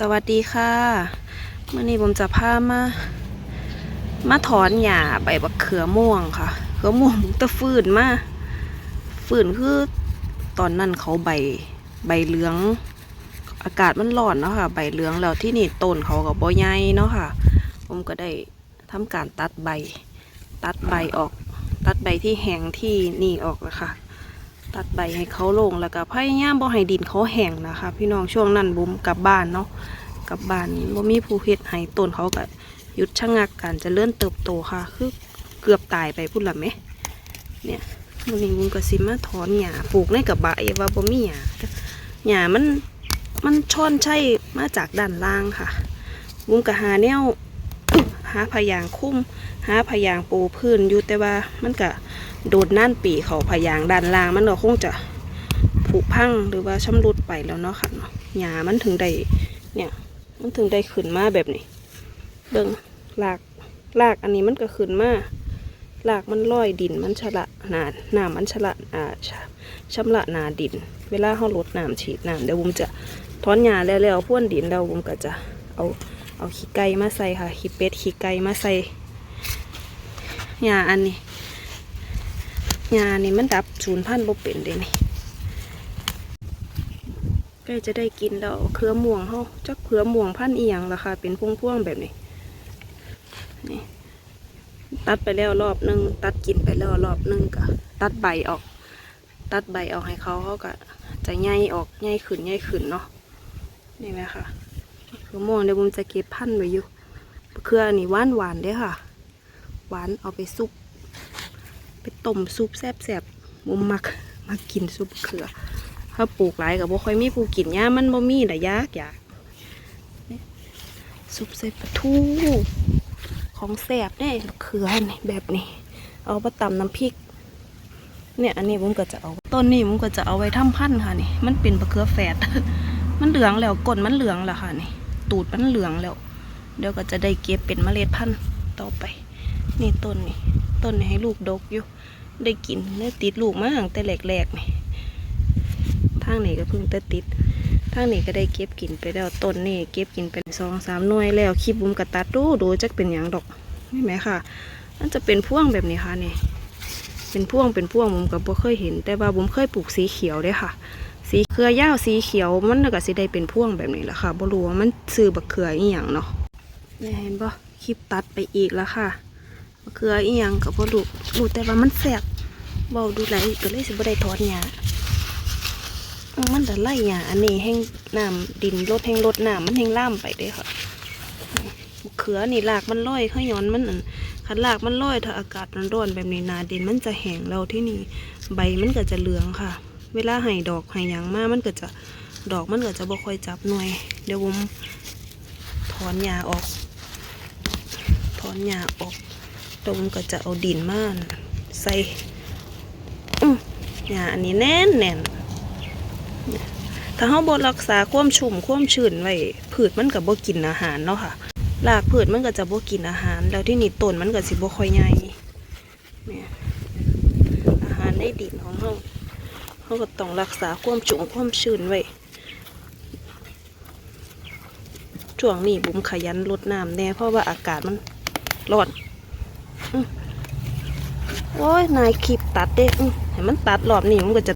สวัสดีค่ะเมื่อนี้ผมจะพามา มาถอนหญ้าใบบักเขือม่วงค่ะเขือม่วงตะฟืนมาฟืนคือตอนนั้นเขาใบใบเหลือง อากาศมันร้อนเนาะค่ะ ใบเหลืองแล้วที่นี่ต้นเขากับบ่ใหญ่เนาะค่ะ ผมก็ได้ทำการตัดใบ ตัดใบออก ตัดใบที่แห้งที่นี่ออกแล้วค่ะ ตัดใบให้เขาลงแล้วก็พยายามบ่ให้ดินเขาแห้งนะคะ พี่น้องช่วงนั้นบุ้มกลับบ้านเนาะกลับบ้านบ่มีผู้เฮ็ดให้ต้นเขาก็หยุดชะงักการจะเลื่อนเติบโตค่ะ คือเกือบตายไปพุ่นละไหมเนี่ยมื้อนี้บุมก็สิมาถอนหญ้าปลูกในกระบะอว่าบ่มีหญ้าหญ้ามันมันช่อนใช่มาจากด้านล่างค่ะบุมก็หาแนวหาพยางคุ้มหาพยางปูพื้นอยู่แต่ว่ามันก็ โดดน่านปีเขาพยางด้านล่างมันก็คงจะผุพังหรือว่าชำรุดไปแล้วเนาะค่ะเนาะหญ้ามันถึงได้เนี่ยมันถึงได้ขึ้นมาแบบนี้เบิ่งลากลากอันนี้มันก็ขึ้นมาลากมันลอยดินมันฉละหนาหนามันฉละอ่าชะชำระหนาดิน เวลาเขาลดน้ำฉีดน้ำเดี๋ยวผมจะถอนหญ้าแล้วแล้วพ่นดินแล้วผมก็จะเอาเอาขี้ไก่มาใส่ค่ะขี้เป็ดขี้ไก่มาใส่หญ้าอันนี้ หญ้านี่มันดับศูนย์พันบ่เป็นเด้นี่ใกล้จะได้กินแล้วเครือม่วงเฮาจักเครือม่วงพันธุ์อียงล่ะค่ะเป็นพวงๆแบบนี้นี่ ตัดไปแล้วรอบนึงตัดกินไปแล้วรอบนึงก็ตัดใบออก ตัดใบออกให้เขาเขาก็จะใหญ่ออกใหญ่ขึ้นใหญ่ขึ้นเนาะนี่ไหมคะมะม่วงเดี๋ยวผมจะเก็บพันไว้อยู่เครือนี่หวานหวานๆเด้ค่ะ หวานเอาไปซุป ไปต้มซุปแซ่บๆมุมมักมากินซุปเขือถ้าปลูกหลายกับบ่ค่อยมีผู้กินย่ามันบ่มีแต่ยากอยากซุปใส่ปลาทูของแซ่บเด้เขือนี่แบบนี้ เอาไปตำน้ำพริก เนี่ยอันนี้ผมก็จะเอาต้นนี้ผมก็จะเอาไว้ทำพันธุ์ค่ะนี่ มันเป็นมะเขือแฝดมันเหลืองแล้วก้นมันเหลืองแล้วค่ะนี่ ตูดมันเหลืองแล้ว เดี๋ยวก็จะได้เก็บเป็นเมล็ดพันธุ์ต่อไป นี่ต้นนี่ต้นนี่ให้ลูกดกอยู่ ได้กินได้ติดลูกมาตั้งแต่แรกๆนี่ทางนี้ก็เพิ่งแต่ติดทางนี้ก็ได้เก็บกินไปแล้วต้นนี่เก็บกินเป็นสองสามหน่วยแล้วคลิปบุมกระตัดดูดูจักเป็นอย่างดอกนี่ไหมค่ะมันจะเป็นพ่วงแบบนี้ค่ะนี่เป็นพ่วงเป็นพ่วงผมก็บ่เคยเห็น แต่ว่าผมเคยปลูกสีเขียวเด้ค่ะ สีเครือยาวสีเขียวมันก็สิได้เป็นพ่วงแบบนี้แหละค่ะบ่รู้ว่ามันซื้อบักเขืออีหยังเนาะเห็นบ่คลิปตัดไปอีกแล้วค่ะ บักเขืออีหยังก็บ่รู้รู้แต่ว่ามันแซ่บเบาดูไหลก็เลยสิบ่ได้ถอนหญ้ามันจะไล่หญ้าอันนี้แห้งน้ำดินลดแห้งลดน้ำมันแห้งล่ามไปเด้ค่ะเขือนี่รากมันลอยข้าย้อนมันอั่นคันรากมันลอยถ้าอากาศมันร้อนแบบนี้นาดินมันจะแห้งแล้วที่นี่ใบมันก็จะเหลืองค่ะ เวลาให้ดอกให้หยางมากมันก็จะดอกมันก็จะบ่ค่อยจับหน่วย เดี๋ยวผมถอนหญ้าออก ถอนหญ้าออก ตรงก็จะเอาดินมาใส่อื้อหญ้าอันนี้แน่นแน่นถ้าเฮาบ่รักษาความชุ่มความชื้นไว้พืชมันก็บ่กินอาหารเนาะค่ะรากพืชมันก็จะบ่กินอาหาร แล้วที่นี่ต้นมันก็สิบ่ค่อยใหญ่เนี่ยอาหารในดินของเฮาเขาก็ต้องรักษาความจุ่มความชื้นไว้ช่วงนี้บุ๋มขยันลดน้ำแน่เพราะว่าอากาศมันร้อน โอ้ยนายคีบตัดเด้อื้อให้มันตัดรอบนี้มันก็จะ